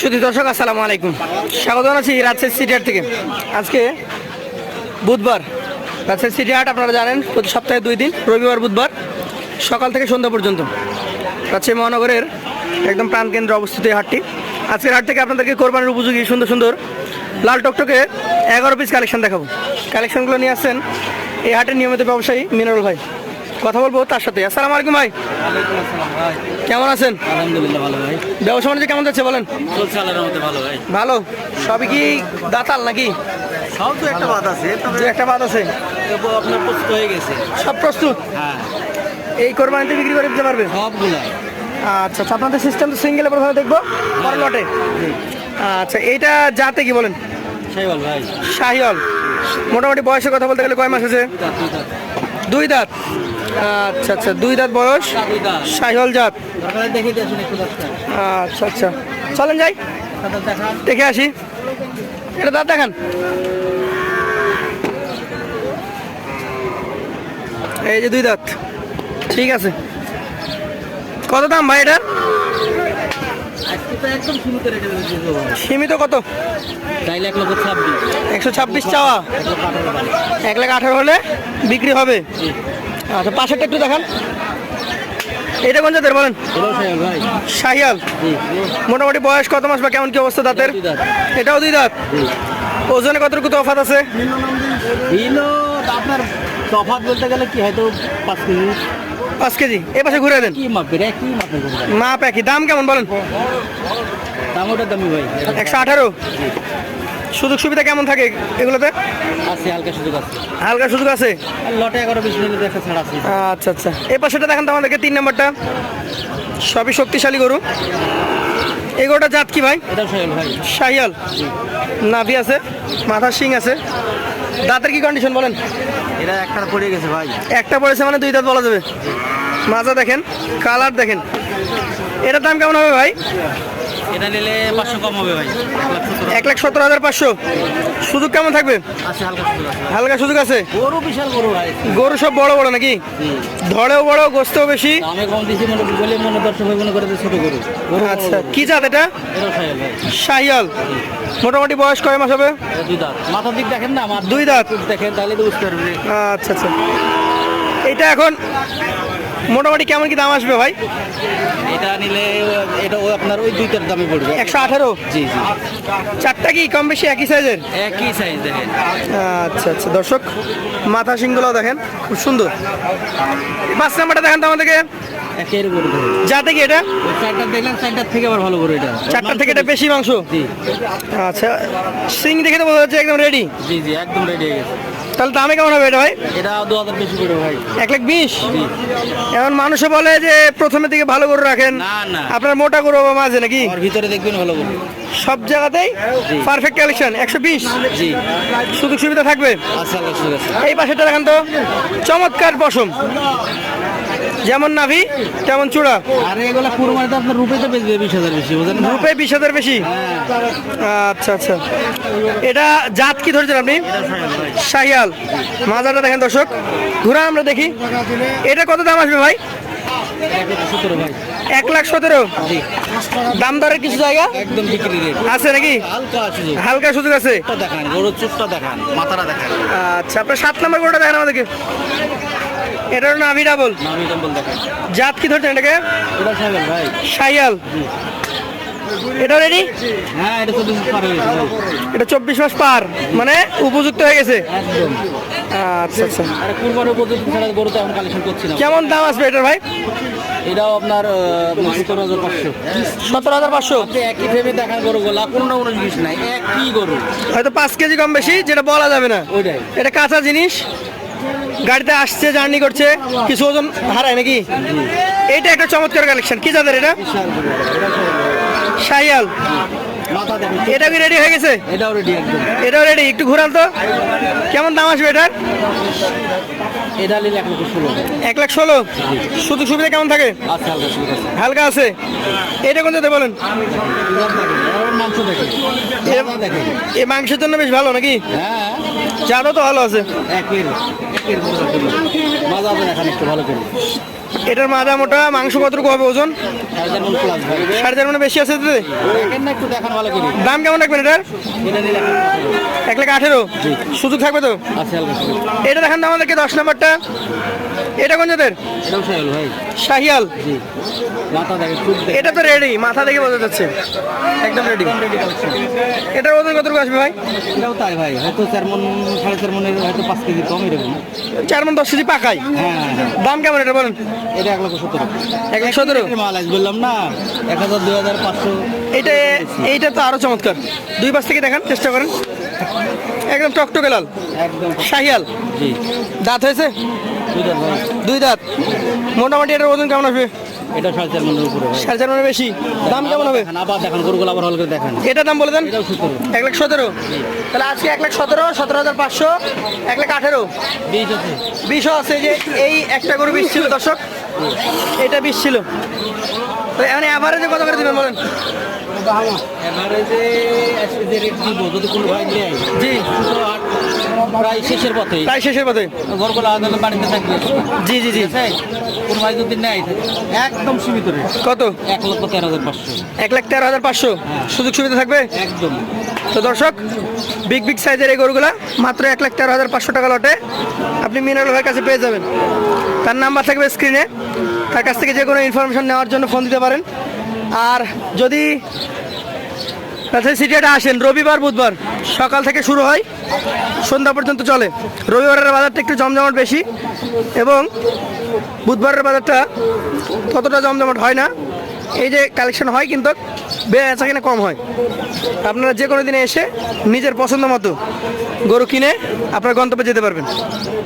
সুধী দর্শক, আসসালামু আলাইকুম। স্বাগত জানাচ্ছি রাজশাহী সিটি হাট থেকে। আজকে বুধবার রাজশাহী সিটি হাট আপনারা জানেন, প্রতি সপ্তাহে দুই দিন, রবিবার, বুধবার, সকাল থেকে সন্ধ্যা পর্যন্ত। রাজশাহী মহানগরের একদম প্রাণকেন্দ্রে অবস্থিত এই হাটটি। আজকের হাট থেকে আপনাদেরকে কোরবানির উপযোগী সুন্দর সুন্দর লাল টকটকে এগারো পিস কালেকশন দেখাবো। কালেকশনগুলো নিয়ে আসছেন এই হাটের নিয়মিত ব্যবসায়ী মিনারুল ভাই। কথা বলব তার সাথে। আসসালামু আলাইকুম ভাই। কেমন আছেন? আলহামদুলিল্লাহ ভালো ভাই। ব্যবসা বাণিজ্য কেমন যাচ্ছে বলেন? চলছে আল্লাহর ভালো ভাই। ভালো। সবই কি দাতাল নাকি? সব তো একটা বাদ আছে যে একটা বাদ আছে। আপনার প্রস্তুত হয়ে গেছে। সব প্রস্তুত? হ্যাঁ। এই কোরবানিতে বিক্রি করে দিতে পারবে সবগুলা আচ্ছা আচ্ছা আপনাদের সিস্টেম তো সিঙ্গেলে প্রথমে দেখব? পরে লটে? আচ্ছা এইটা যাতে কি বলেন? সেই ভাই। শাহিওল মোটামুটি বয়সের কথা বলতে গেলে কয় মাস আছে দুই দাঁত। আচ্ছা আচ্ছা। দুই দাঁত বয়স? শাহিওল জাত? আচ্ছা আচ্ছা। চলেন যাই। দেখে আসি। এটা দাঁত দেখান। এই যে দুই দাঁত। ঠিক আছে। কত দাম ভাই এটার সীমিত কত? একশো ছাব্বিশ চাওয়া। এক লাখ আঠারো হলে বিক্রি হবে? আচ্ছা পাশেরটা একটু দেখান। এটা কোন জাতের বলেন? ভাই। শাহিয়াল? মোটামুটি বয়স কত মাস বা কেমন কি অবস্থা দাঁতের এটাও দুই দাঁত? ওজনে কতটুকু তফাত আছে? আপনার তফাৎ বলতে গেলে কি হয়তো পাঁচ কেজি? পাঁচ কেজি। এ পাশে ঘুরে দেন। মাপ একই। দাম কেমন বলেন? দাম ওটার দামি ভাই। একশো আঠারো? সুযোগ সুবিধা কেমন থাকে এগুলোতে? আছে হালকা সুযোগ আছে। হালকা সুযোগ আছে? লটে এগারো বিশ মিনিট একটা ছাড় আছে। আচ্ছা আচ্ছা। এই পাশেটা দেখেন তো আমাদেরকে তিন নম্বরটা। সবই শক্তিশালী গরু। এই গরুটা জাত কি ভাই? শাহিয়াল নাভি আছে মাথা শিং আছে। দাঁতের কি কন্ডিশন বলেন? এটা একটা পড়ে গেছে ভাই। একটা পড়েছে মানে দুই দাঁত বলা যাবে। মাজা দেখেন কালার দেখেন। এটার দাম কেমন হবে ভাই? এটা নিলে পাঁচশো কম হবে ভাই এক লাখ সত্তর হাজার। পাঁচশো। সুযোগ কেমন থাকবে? হালকা সুযোগ আছে। হালকা সুযোগ আছে? গরু বিশাল গরু ভাই। গরু সব বড় বড় নাকি? ধরেও বড় গোস্তেও বেশি? দামে কম দিয়েছি মনে বলে মনে দর্শক মনে করে ছোট গরু। আচ্ছা কি জাত এটা? শাহিয়াল মোটামুটি বয়স কয় মাস হবে? দুই দাঁত। মাথার দিক দেখেন না আমার দুই দাঁত? দেখেন তাহলে তো বুঝতে পারবে আচ্ছা আচ্ছা। এটা এখন মোটামুটি কেমন কি দাম আসবে ভাই? এটা নিলে এটা ওই আপনার ওই দুইটার দামে পড়বে। একশো আঠারো? জি জি। চারটা কি কম বেশি একই সাইজের? একই সাইজ দেখেন। আচ্ছা আচ্ছা। দর্শক মাথা সিংগুলো দেখেন খুব সুন্দর। পাঁচ নাম্বারটা দেখেন তো আমাদেরকে। একের যাতে কি এটা। চারটা দেখলেন চারটার থেকে আবার ভালো করে এটা। চারটা থেকে এটা বেশি মাংস? জি। আচ্ছা সিং দেখে তো বোঝা যাচ্ছে একদম রেডি জি জি একদম রেডি হয়ে গেছে। তাহলে দামে কেমন হবে এটা ভাই? এটা দু হাজার বেশি করে ভাই। এক লাখ বিশ? এখন মানুষে বলে যে প্রথমের দিকে ভালো গরু রাখেন। আপনার মোটা গরু বা মাঝে নাকি? ভিতরে দেখবেন ভালো গরু। সব জায়গাতেই পারফেক্ট কালেকশন একশো বিশ? সুযোগ সুবিধা থাকবে? আচ্ছা আছে। এই পাশেটা দেখেন তো। চমৎকার পশম। যেমন নাভি তেমন চূড়া। আর এগুলো আপনার রূপে তো বেচবে বিশ হাজার বেশি বুঝলেন রূপে বিশ হাজার বেশি? আচ্ছা আচ্ছা। এটা জাত কি ধরেছেন আপনি? শাহিয়াল। মাজারটা দেখেন দর্শক। ঘুরা আমরা দেখি। এটা কত দাম আসবে ভাই? এক লাখ সতেরো। দাম দরের কিছু জায়গা? একদম বিক্রি রেট। আছে নাকি? হালকা সুযোগ। আছে। দেখান গরুর চুপটা দেখান মাথাটা দেখান। আচ্ছা আপনার সাত নম্বর কোনটা দেখেন আমাদেরকে। এটার নাভি ডাবল জাত কি ধরছেন এটাকে? শাহিয়াল এটা রেডি হ্যাঁ এটা চব্বিশ পার হয়ে গেছে এটা চব্বিশ মাস পার মানে উপযুক্ত হয়ে গেছে? একদম। আচ্ছা আচ্ছা। আর কুরবানির উপযুক্ত ছাড়া গরু তো এখন কালেকশন করছি না। কেমন দাম আসবে এটার ভাই? এটাও আপনার সত্তর হাজার পাঁচশো। আপনি একই ফ্রেমে দেখান গরু গোলা নাই একই গরু। হয়তো পাঁচ কেজি কম বেশি যেটা বলা যাবে না। ওইটাই। এটা কাঁচা জিনিস। গাড়িতে আসছে জার্নি করছে কিছু ওজন হারায় নাকি? এটা একটা চমৎকার কালেকশন কি যাদের এটা? গরু এটা শাহিয়াল। এটা কি রেডি হয়ে গেছে? এটাও রেডি একদম। এটাও রেডি একটু ঘুরান তো। কেমন দাম আসবে এটার? এটা নিলে এক লক্ষ ষোলো। এক লাখ ষোলো? সুযোগ সুবিধা কেমন থাকে? হালকা আছে। এটা কোন যেতে বলেন? এই মাংসের জন্য বেশ ভালো নাকি? হ্যাঁ। চাঁদও তো ভালো আছে। এটার মাদা মোটা মাংস কতটুকু হবে ওজন? সাড়ে চার মন বেশি আছে দাম কেমন রাখবেন এটার? এটা এক লাখ আঠেরো? সুযোগ থাকবে তো। এটা দেখান তো আমাদেরকে দশ নাম্বারটা। এটা কোন জাতের? শাহিয়াল। জি। মাথা দেখে এটা তো রেডি মাথা দেখে বোঝা যাচ্ছে। একদম রেডি এটার ওজন কতটুকু আসবে ভাই? এটাও তাই ভাই হয়তো চার মন সাড়ে চার মনের হয়তো পাঁচ কেজি কম এরকম। চার মন দশ কেজি পাকাই? হ্যাঁ হ্যাঁ, হ্যাঁ। দাম কেমন এটা বলেন? এটা এক লক্ষ সত্তর এক লাখ সতেরো মাল আজ বললাম না এক হাজার দুই হাজার পাঁচশো। এটা এইটা তো আরও চমৎকার। দুই পাশ থেকে দেখান চেষ্টা করেন। একদম টকটকে লাল। একদম। শাহিয়াল। জি। দাঁত হয়েছে? দুই দাঁত মোটামুটি এটার ওজন কেমন আসবে এটা সাড়ে চার মনের উপরে সাড়ে চার মনের বেশি। দাম কেমন হবে? আবার দেখান গরুগুলো আবার হল করে দেখান। এটার দাম বলে দেন? এক লাখ সতেরো? তাহলে আজকে এক লাখ সতেরো সতেরো হাজার পাঁচশো এক লাখ আঠেরো? আছে। বিশও আছে যে এই একটা গরু বিশ ছিল দর্শক। এটা বিশ ছিল। মানে অ্যাভারেজে কত করে দিবেন বলেন? যদি কোনো ভাই নেয় জি। আট প্রায় শেষের পথে। প্রায় শেষের পথে। গরুগুলো আদালত বাড়িতে থাকবে। জি জি জি। ভাই যদি নেয় একদম সীমিত রেট। কত? এক লক্ষ তেরো হাজার পাঁচশো। এক লাখ তেরো হাজার পাঁচশো। সুযোগ সুবিধা থাকবে? একদম। তো দর্শক বিগ বিগ সাইজের এই গরুগুলা মাত্র এক লাখ তেরো হাজার পাঁচশো টাকা লটে। আপনি মিনারেল ভাইয়ের কাছে পেয়ে যাবেন। তার নাম্বার থাকবে স্ক্রিনে। তার কাছ থেকে যে কোনো ইনফরমেশন নেওয়ার জন্য ফোন দিতে পারেন। আর যদি রাজশাহী সিটিটা আসেন, রবিবার, বুধবার। সকাল থেকে শুরু হয়। সন্ধ্যা পর্যন্ত চলে। রবিবারের বাজারটা একটু জমজমাট বেশি এবং বুধবারের বাজারটা ততটা জমজমাট হয় না। এই যে কালেকশন হয় কিন্তু বেচা কিনা কম হয়। আপনারা যে কোনো দিনে এসে নিজের পছন্দ মতো গরু কিনে আপনার গন্তব্যে যেতে পারবেন।